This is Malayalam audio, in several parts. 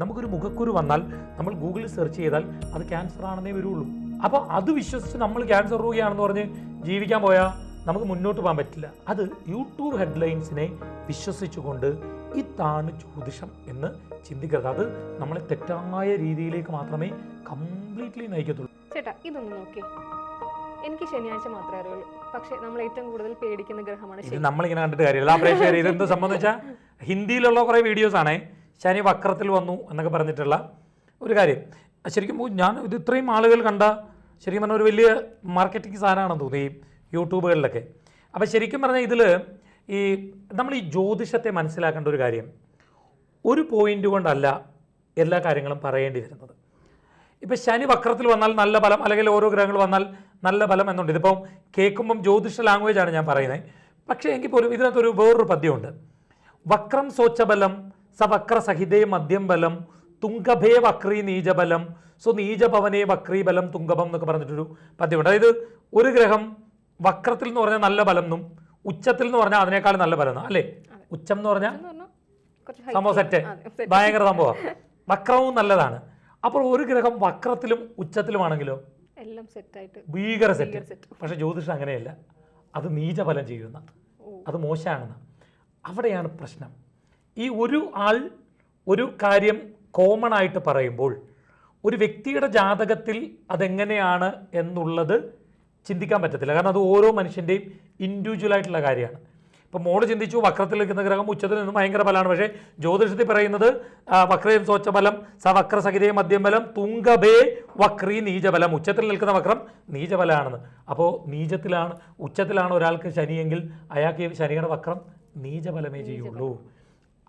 നമുക്കൊരു മുഖക്കുരു വന്നാൽ നമ്മൾ ഗൂഗിളിൽ സെർച്ച് ചെയ്താൽ അത് ക്യാൻസർ ആണെന്നേ വരുള്ളൂ. അപ്പോൾ അത് വിശ്വസിച്ച് നമ്മൾ ക്യാൻസർ രോഗിയാണെന്ന് പറഞ്ഞ് ജീവിക്കാൻ പോയാൽ നമുക്ക് മുന്നോട്ട് പോകാൻ പറ്റില്ല. അത് യൂട്യൂബ് ഹെഡ്ലൈൻസിനെ വിശ്വസിച്ചുകൊണ്ട് ഇതാണ് ജ്യോതിഷം എന്ന് ചിന്തിക്കരുത്. അത് നമ്മളെ തെറ്റായ രീതിയിലേക്ക് മാത്രമേ കംപ്ലീറ്റ്ലി നയിക്കത്തുള്ളൂ. ചേട്ടാ ഇതൊന്ന് നോക്കി എനിക്ക് ശനിയാഴ്ച മാത്രമേ അറിയുള്ളൂ. പക്ഷേ നമ്മൾ ഏറ്റവും കൂടുതൽ പേടിക്കുന്ന ഗ്രഹമാണ് നമ്മളിങ്ങനെ കണ്ടിട്ട് കാര്യമില്ല. ഇതെന്ത് സംബന്ധിച്ചാൽ ഹിന്ദിയിലുള്ള കുറേ വീഡിയോസ് ആണേ. ശനി വക്രത്തിൽ വന്നു എന്നൊക്കെ പറഞ്ഞിട്ടുള്ള ഒരു കാര്യം. ശരിക്കും ഞാൻ ഇത് ഇത്രയും ആളുകൾ കണ്ട ശരിക്കും പറഞ്ഞാൽ ഒരു വലിയ മാർക്കറ്റിംഗ് സാധനമാണെന്ന് തോന്നി ഈ യൂട്യൂബുകളിലൊക്കെ. അപ്പോൾ ശരിക്കും പറഞ്ഞാൽ ഇതിൽ ഈ നമ്മൾ ഈ ജ്യോതിഷത്തെ മനസ്സിലാക്കേണ്ട ഒരു കാര്യം. ഒരു പോയിന്റ് കൊണ്ടല്ല എല്ലാ കാര്യങ്ങളും പറയേണ്ടി വരുന്നത്. ഇപ്പം ശനി വക്രത്തിൽ വന്നാൽ നല്ല ഫലം അല്ലെങ്കിൽ ഓരോ ഗ്രഹങ്ങൾ വന്നാൽ നല്ല ഫലം എന്നുണ്ട്. ഇതിപ്പം കേൾക്കുമ്പം ജ്യോതിഷ ലാംഗ്വേജ് ആണ് ഞാൻ പറയുന്നത് പക്ഷേ എങ്കിൽ പോലും ഇതിനകത്തൊരു വേറൊരു പദ്യമുണ്ട്. വക്രം സോച്ചബലം സവക്ര സഹിതേ മദ്യം ബലം തുങ്കഭേ വക്രീ നീജബലം സോ നീജഭവനേ വക്രീ ബലം തുങ്കഭം എന്നൊക്കെ പറഞ്ഞിട്ടൊരു പദ്യമുണ്ട്. അതായത് ഒരു ഗ്രഹം വക്രത്തിൽ എന്ന് പറഞ്ഞാൽ നല്ല ബലം എന്നും ഉച്ചത്തിൽ എന്ന് പറഞ്ഞാൽ അതിനേക്കാൾ നല്ല ബലം അല്ലേ? ഉച്ചം എന്ന് പറഞ്ഞാൽ സംഭവം സെറ്റ് ഭയങ്കര സംഭവം. വക്രവും നല്ലതാണ്. അപ്പോൾ ഒരു ഗ്രഹം വക്രത്തിലും ഉച്ചത്തിലുമാണെങ്കിലോ? എല്ലാം സെറ്റായിട്ട് ഭീകര സെറ്റ് പക്ഷെ ജ്യോതിഷം അങ്ങനെയല്ല. അത് നീചഫലം ചെയ്യുന്ന അത് മോശമാണെന്ന്. അവിടെയാണ് പ്രശ്നം. ഈ ഒരു ആൾ ഒരു കാര്യം കോമൺ ആയിട്ട് പറയുമ്പോൾ ഒരു വ്യക്തിയുടെ ജാതകത്തിൽ അതെങ്ങനെയാണ് എന്നുള്ളത് ചിന്തിക്കാൻ പറ്റത്തില്ല. കാരണം അത് ഓരോ മനുഷ്യന്റെയും ഇൻഡിവിജ്വൽ ആയിട്ടുള്ള കാര്യമാണ്. ഇപ്പം മോൾ ചിന്തിച്ചു വക്രത്തിൽ നിൽക്കുന്ന ഗ്രഹം ഉച്ചത്തിൽ നിന്ന് ഭയങ്കര ബലമാണ്. പക്ഷേ ജ്യോതിഷത്തിൽ പറയുന്നത് വക്രയും സ്വച്ഛബലം സ വക്ര സഹിതേ മദ്യം ബലം തുങ്കബേ വക്രി നീചബലം. ഉച്ചത്തിൽ നിൽക്കുന്ന വക്രം നീചബലമാണെന്ന്. അപ്പോൾ നീചത്തിലാണ് ഉച്ചത്തിലാണ് ഒരാൾക്ക് ശനിയെങ്കിൽ അയാൾക്ക് ശനിയുടെ വക്രം നീചബലമേ ചെയ്യുള്ളൂ.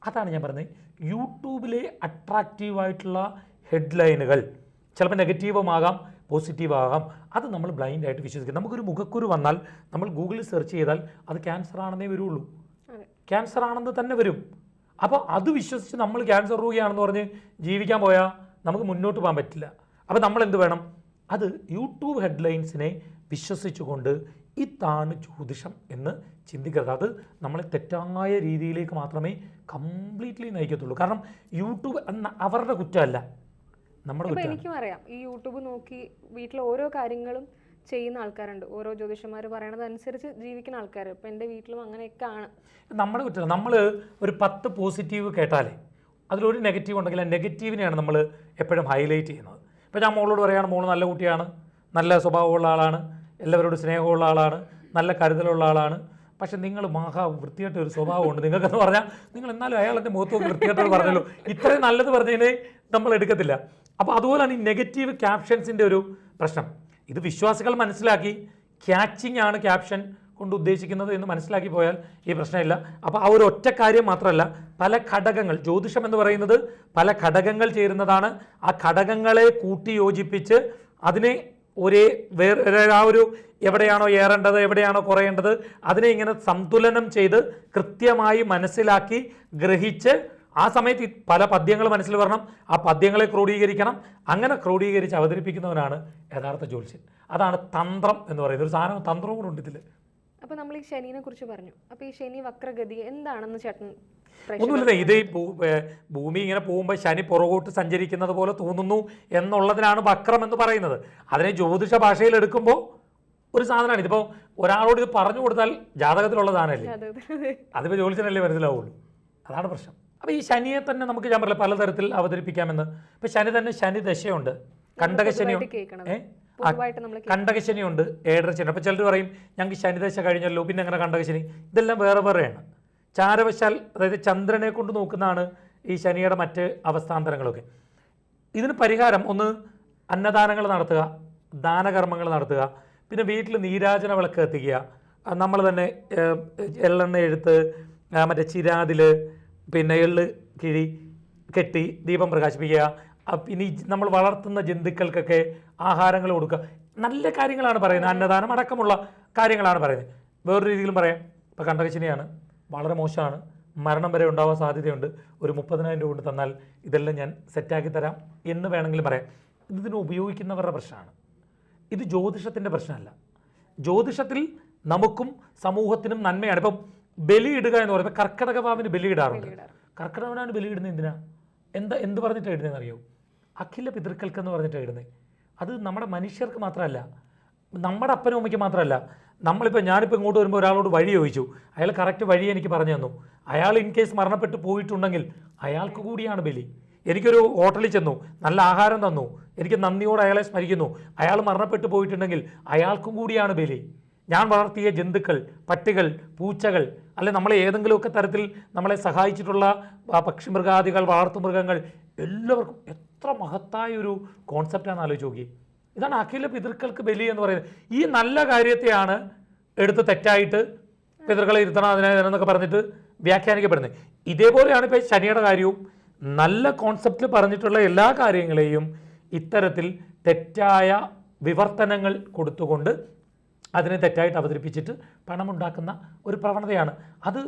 അതാണ് ഞാൻ പറഞ്ഞത്. യൂട്യൂബിലെ അട്രാക്റ്റീവായിട്ടുള്ള ഹെഡ്ലൈനുകൾ ചിലപ്പോൾ നെഗറ്റീവും ആകാം പോസിറ്റീവ് ആകാം അത് നമ്മൾ ബ്ലൈൻഡ് ആയിട്ട് വിശ്വസിക്കും. നമുക്കൊരു മുഖക്കുരു വന്നാൽ നമ്മൾ ഗൂഗിളിൽ സെർച്ച് ചെയ്താൽ അത് ക്യാൻസർ ആണെന്നേ വരുള്ളൂ. ക്യാൻസർ ആണെന്ന് തന്നെ വരും. അപ്പോൾ അത് വിശ്വസിച്ച് നമ്മൾ ക്യാൻസർ രോഗിയാണെന്ന് പറഞ്ഞ് ജീവിക്കാൻ പോയാൽ നമുക്ക് മുന്നോട്ട് പോകാൻ പറ്റില്ല. അപ്പോൾ നമ്മൾ എന്ത് വേണം? അത് യൂട്യൂബ് ഹെഡ്ലൈൻസിനെ വിശ്വസിച്ചുകൊണ്ട് ഇതാണ് ജ്യോതിഷം എന്ന് ചിന്തിക്കരുത്. അത് നമ്മളെ തെറ്റായ രീതിയിലേക്ക് മാത്രമേ കംപ്ലീറ്റ്ലി നയിക്കത്തുള്ളൂ. കാരണം യൂട്യൂബ് എന്ന അവരുടെ കുറ്റമല്ല. നമ്മുടെ എനിക്കും അറിയാം. ഈ യൂട്യൂബ് നോക്കി വീട്ടിലെ ഓരോ കാര്യങ്ങളും ചെയ്യുന്ന ആൾക്കാരുണ്ട്. ഓരോ ജ്യോതിഷന്മാർ പറയണത് അനുസരിച്ച് ജീവിക്കുന്ന ആൾക്കാർ ഇപ്പം എന്റെ വീട്ടിലും അങ്ങനെയൊക്കെ ആണ് നമ്മുടെ കുറ്റം നമ്മൾ ഒരു പത്ത് പോസിറ്റീവ് കേട്ടാലേ അതിലൊരു നെഗറ്റീവ് ഉണ്ടെങ്കിൽ ആ നെഗറ്റീവിനെയാണ് നമ്മൾ എപ്പോഴും ഹൈലൈറ്റ് ചെയ്യുന്നത്. ഇപ്പം ഞാൻ മോളോട് പറയുകയാണ് മോൾ നല്ല കുട്ടിയാണ്. നല്ല സ്വഭാവമുള്ള ആളാണ്. എല്ലാവരോടും സ്നേഹമുള്ള ആളാണ് നല്ല കരുതലുള്ള ആളാണ്. പക്ഷെ നിങ്ങൾ മഹാ വൃത്തിയായിട്ട് ഒരു സ്വഭാവമുണ്ട്. നിങ്ങൾക്കെന്ന് പറഞ്ഞാൽ നിങ്ങൾ എന്നാലും അയാളെന്റെ മുഖത്ത് നോക്കി വൃത്തിയായിട്ട് പറഞ്ഞല്ലോ ഇത്രയും നല്ലത് പറഞ്ഞതിനെ നമ്മൾ എടുക്കത്തില്ല. അപ്പോൾ അതുപോലെയാണ് ഈ നെഗറ്റീവ് ക്യാപ്ഷൻസിന്റെ ഒരു പ്രശ്നം. ഇത് വിശ്വാസികൾ മനസ്സിലാക്കി ക്യാച്ചിങ് ആണ് ക്യാപ്ഷൻ കൊണ്ട് ഉദ്ദേശിക്കുന്നത് എന്ന് മനസ്സിലാക്കി പോയാൽ ഈ പ്രശ്നമില്ല. അപ്പോൾ ആ ഒരു ഒറ്റ കാര്യം മാത്രമല്ല പല ഘടകങ്ങൾ ജ്യോതിഷം എന്ന് പറയുന്നത് പല ഘടകങ്ങൾ ചേരുന്നതാണ്. ആ ഘടകങ്ങളെ കൂട്ടി യോജിപ്പിച്ച് അതിനെ ഒരേ വേറെ ആ ഒരു എവിടെയാണോ ഏറേണ്ടത് എവിടെയാണോ കുറയേണ്ടത് അതിനെ ഇങ്ങനെ സന്തുലനം ചെയ്ത് കൃത്യമായി മനസ്സിലാക്കി ഗ്രഹിച്ച് ആ സമയത്ത് പല പദ്യങ്ങൾ മനസ്സിൽ വരണം ആ പദ്യങ്ങളെ ക്രോഡീകരിക്കണം അങ്ങനെ ക്രോഡീകരിച്ച് അവതരിപ്പിക്കുന്നവനാണ് യഥാർത്ഥ ജ്യോത്സ്യൻ. അതാണ് തന്ത്രം എന്ന് പറയുന്നത്. ഒരു സാധനം തന്ത്രവും കൂടെ ഉണ്ട് ഇതിൽ അപ്പൊ നമ്മൾ ഈ ശനിനെ കുറിച്ച് പറഞ്ഞു. അപ്പൊ ഈ ശനി വക്രഗതി എന്താണെന്ന് ചേട്ടൻ ഒന്നുമില്ല ഇത് ഭൂമി ഇങ്ങനെ പോകുമ്പോൾ ശനി പുറകോട്ട് സഞ്ചരിക്കുന്നത് പോലെ തോന്നുന്നു എന്നുള്ളതിനാണ് വക്രം എന്ന് പറയുന്നത്. അതിനെ ജ്യോതിഷ ഭാഷയിൽ എടുക്കുമ്പോൾ ഒരു സാധനമാണ്. ഇതിപ്പോൾ ഒരാളോട് ഇത് പറഞ്ഞു കൊടുത്താൽ ജാതകത്തിലുള്ള സാധനമല്ലേ അതെ, അതെ, അതെ. അതിപ്പോൾ ജ്യോതിഷനല്ലേ മനസ്സിലാവുള്ളൂ. അതാണ് പ്രശ്നം. അപ്പോൾ ഈ ശനിയെ തന്നെ നമുക്ക് ഞാൻ പറയാം പലതരത്തിൽ അവതരിപ്പിക്കാമെന്ന്. ഇപ്പം ശനി തന്നെ ശനി ദശയുണ്ട് കണ്ടക ശനിയുണ്ട് കേൾക്കണത്. കണ്ടകശനിയുണ്ട് ഏഴരശനി അപ്പോൾ ചിലർ പറയും ഞങ്ങൾക്ക് ശനിദശ കഴിഞ്ഞല്ലോ പിന്നെ അങ്ങനെ കണ്ടകശനി? ഇതെല്ലാം വേറെ വേറെയാണ്. ചാരവശാൽ അതായത് ചന്ദ്രനെ കൊണ്ട് നോക്കുന്നതാണ് ഈ ശനിയുടെ മറ്റ് അവസ്ഥാന്തരങ്ങളൊക്കെ. ഇതിന് പരിഹാരം ഒന്ന് അന്നദാനങ്ങൾ നടത്തുക ദാനകർമ്മങ്ങൾ നടത്തുക പിന്നെ വീട്ടിൽ നീരാജന വിളക്ക് എത്തിക്കുക നമ്മൾ തന്നെ എള്ളെണ്ണ എഴുത്ത് മറ്റേ ചിരാതിൽ പിന്നെ എള്ള് കിഴി കെട്ടി ദീപം പ്രകാശിപ്പിക്കുക പിന്നെ നമ്മൾ വളർത്തുന്ന ജന്തുക്കൾക്കൊക്കെ ആഹാരങ്ങൾ കൊടുക്കുക. നല്ല കാര്യങ്ങളാണ് പറയുന്നത്. അന്നദാനം അടക്കമുള്ള കാര്യങ്ങളാണ് പറയുന്നത്. വേറൊരു രീതിയിലും പറയാം. ഇപ്പോൾ കണ്ടകച്ചിനെയാണ് വളരെ മോശമാണ്. മരണം വരെ ഉണ്ടാവാൻ സാധ്യതയുണ്ട്. ഒരു മുപ്പതിനായിരം രൂപ കൊണ്ട് തന്നാൽ ഇതെല്ലാം ഞാൻ സെറ്റാക്കി തരാം എന്ന് വേണമെങ്കിലും പറയാം. ഇതിന് ഉപയോഗിക്കുന്നവരുടെ പ്രശ്നമാണ്. ഇത് ജ്യോതിഷത്തിന്റെ പ്രശ്നമല്ല. ജ്യോതിഷത്തിൽ നമുക്കും സമൂഹത്തിനും നന്മയാണ്. ഇപ്പം ബലിയിടുക എന്ന് പറയുമ്പോൾ കർക്കിടക പാവിന് ബലിയിടാറുണ്ട്. ബലിയിടാറ്. കർക്കിടകനാണ് ബലിയിടുന്നത് എന്തിനാ? എന്താ എന്ത് പറഞ്ഞിട്ടാണ് ഇടുന്നതെന്ന് അറിയോ അഖില പിതൃക്കൾക്ക് എന്ന് പറഞ്ഞിട്ടാണ് ഇടുന്നത് അത് നമ്മുടെ മനുഷ്യർക്ക് മാത്രമല്ല നമ്മുടെ അപ്പനും അമ്മയ്ക്ക് മാത്രമല്ല നമ്മളിപ്പോൾ ഞാനിപ്പോൾ ഇങ്ങോട്ട് വരുമ്പോൾ ഒരാളോട് വഴി ചോദിച്ചു. അയാൾ കറക്റ്റ് വഴി എനിക്ക് പറഞ്ഞു തന്നു. അയാൾ ഇൻ കേസ് മരണപ്പെട്ട് പോയിട്ടുണ്ടെങ്കിൽ അയാൾക്ക് കൂടിയാണ് ബലി. എനിക്കൊരു ഹോട്ടലിൽ ചെന്നു നല്ല ആഹാരം തന്നു. എനിക്ക് നന്ദിയോടെ അയാളെ സ്മരിക്കുന്നു. അയാൾ മരണപ്പെട്ടു പോയിട്ടുണ്ടെങ്കിൽ അയാൾക്കും കൂടിയാണ് ബലി. ഞാൻ വളർത്തിയ ജന്തുക്കൾ പട്ടികൾ പൂച്ചകൾ അല്ലെ നമ്മളെ ഏതെങ്കിലുമൊക്കെ തരത്തിൽ നമ്മളെ സഹായിച്ചിട്ടുള്ള പക്ഷിമൃഗാദികൾ വളർത്തുമൃഗങ്ങൾ എല്ലാവർക്കും എത്ര മഹത്തായ ഒരു കോൺസെപ്റ്റാണ് ആലോചിച്ച് നോക്കി ഇതാണ് അഖില പിതൃക്കൾക്ക് ബലി എന്ന് പറയുന്നത്. ഈ നല്ല കാര്യത്തെയാണ് എടുത്ത് തെറ്റായിട്ട് പിതൃക്കളെ ഇരുത്തണം അതിനെ എന്നൊക്കെ പറഞ്ഞിട്ട് വ്യാഖ്യാനിക്കപ്പെടുന്നത്. ഇതേപോലെയാണ് ഇപ്പോൾ ശനിയുടെ കാര്യവും. നല്ല കോൺസെപ്റ്റിൽ പറഞ്ഞിട്ടുള്ള എല്ലാ കാര്യങ്ങളെയും ഇത്തരത്തിൽ തെറ്റായ വിവർത്തനങ്ങൾ കൊടുത്തുകൊണ്ട് അതിനെ തെറ്റായിട്ട് അവതരിപ്പിച്ചിട്ട് പണമുണ്ടാക്കുന്ന ഒരു പ്രവണതയാണ്. അത്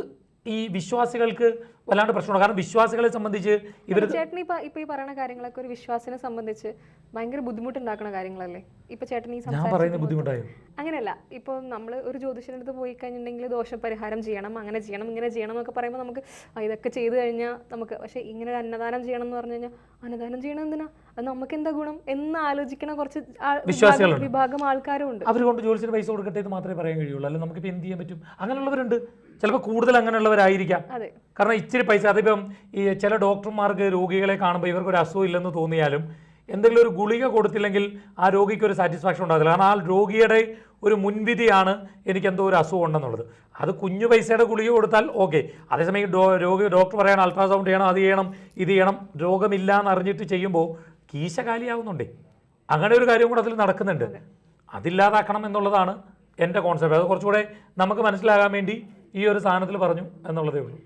ഈ വിശ്വാസികൾക്ക് വല്ലാണ്ട് പ്രശ്നമാണ്. കാരണം വിശ്വാസികളെ സംബന്ധിച്ച് ഇവർ ചേട്ടൻ ഇപ്പൊ ഇപ്പൊ ഈ പറയുന്ന കാര്യങ്ങളൊക്കെ ഒരു വിശ്വാസിനെ സംബന്ധിച്ച് ഭയങ്കര ബുദ്ധിമുട്ടുണ്ടാക്കുന്ന കാര്യങ്ങളല്ലേ? ഇപ്പൊ ചേട്ടൻ ഈ ഞാൻ പറയുന്ന ബുദ്ധിമുട്ടായോ? അങ്ങനെയല്ല. ഇപ്പോൾ നമ്മൾ ഒരു ജ്യോതിഷന്റെ അടുത്ത് പോയി കഴിഞ്ഞിട്ടുണ്ടെങ്കിൽ ദോഷപരിഹാരം ചെയ്യണം അങ്ങനെ ചെയ്യണം ഇങ്ങനെ ചെയ്യണം എന്നൊക്കെ പറയുമ്പോൾ നമുക്ക് ഇതൊക്കെ ചെയ്തു കഴിഞ്ഞാൽ നമുക്ക് പക്ഷേ ഇങ്ങനെ ഒരു അന്നദാനം ചെയ്യണം എന്ന് പറഞ്ഞു കഴിഞ്ഞാൽ അന്നദാനം ചെയ്യണം എന്തിനാ? അത് നമുക്ക് എന്താ ഗുണം? എന്ന് ആലോചിക്കണ കുറച്ച് വിഭാഗം- വിശ്വാസികളുണ്ട്. വിഭാഗം ആൾക്കാരും ഉണ്ട് അവർ കൊണ്ട് ജോലിസിന് പൈസ കൊടുക്കട്ടെ എന്ന് മാത്രമേ പറയാൻ കഴിയുള്ളൂ. അല്ല ഇപ്പം എന്ത് ചെയ്യാൻ പറ്റും? അങ്ങനെയുള്ളവരുണ്ട്. ചിലപ്പോൾ കൂടുതൽ അങ്ങനെയുള്ളവരായിരിക്കാം. അതെ. കാരണം ഇച്ചിരി പൈസ അതിപ്പം ഈ ചില ഡോക്ടർമാർക്ക് രോഗികളെ കാണുമ്പോൾ ഇവർക്ക് ഒരു അസുഖം ഇല്ലെന്ന് തോന്നിയാലും എന്തെങ്കിലും ഒരു ഗുളിക കൊടുത്തില്ലെങ്കിൽ ആ രോഗിക്ക് ഒരു സാറ്റിസ്ഫാക്ഷൻ ഉണ്ടാകില്ല കാരണം ആ രോഗിയുടെ ഒരു മുൻവിധിയാണ് എനിക്ക് എന്തോ ഒരു അസുഖം ഉണ്ടെന്നുള്ളത്. അത് കുഞ്ഞു പൈസയുടെ ഗുളിക കൊടുത്താൽ ഓക്കെ. അതേസമയം ഡോ രോഗി ഡോക്ടർ പറയണം അൾട്രാസൗണ്ട് ചെയ്യണം അത് ചെയ്യണം ഇത് ചെയ്യണം രോഗമില്ല എന്ന് അറിഞ്ഞിട്ട് ചെയ്യുമ്പോൾ കീശ കാലിയാവുന്നുണ്ടേ. അങ്ങനെ ഒരു കാര്യം കൂടെ അതിൽ നടക്കുന്നുണ്ട്. അതില്ലാതാക്കണം എന്നുള്ളതാണ് എന്റെ കോൺസെപ്റ്റ് അത് കുറച്ചുകൂടെ നമുക്ക് മനസ്സിലാകാൻ വേണ്ടി ഈ ഒരു സാധനത്തിൽ പറഞ്ഞു എന്നുള്ളതേ ഉള്ളൂ.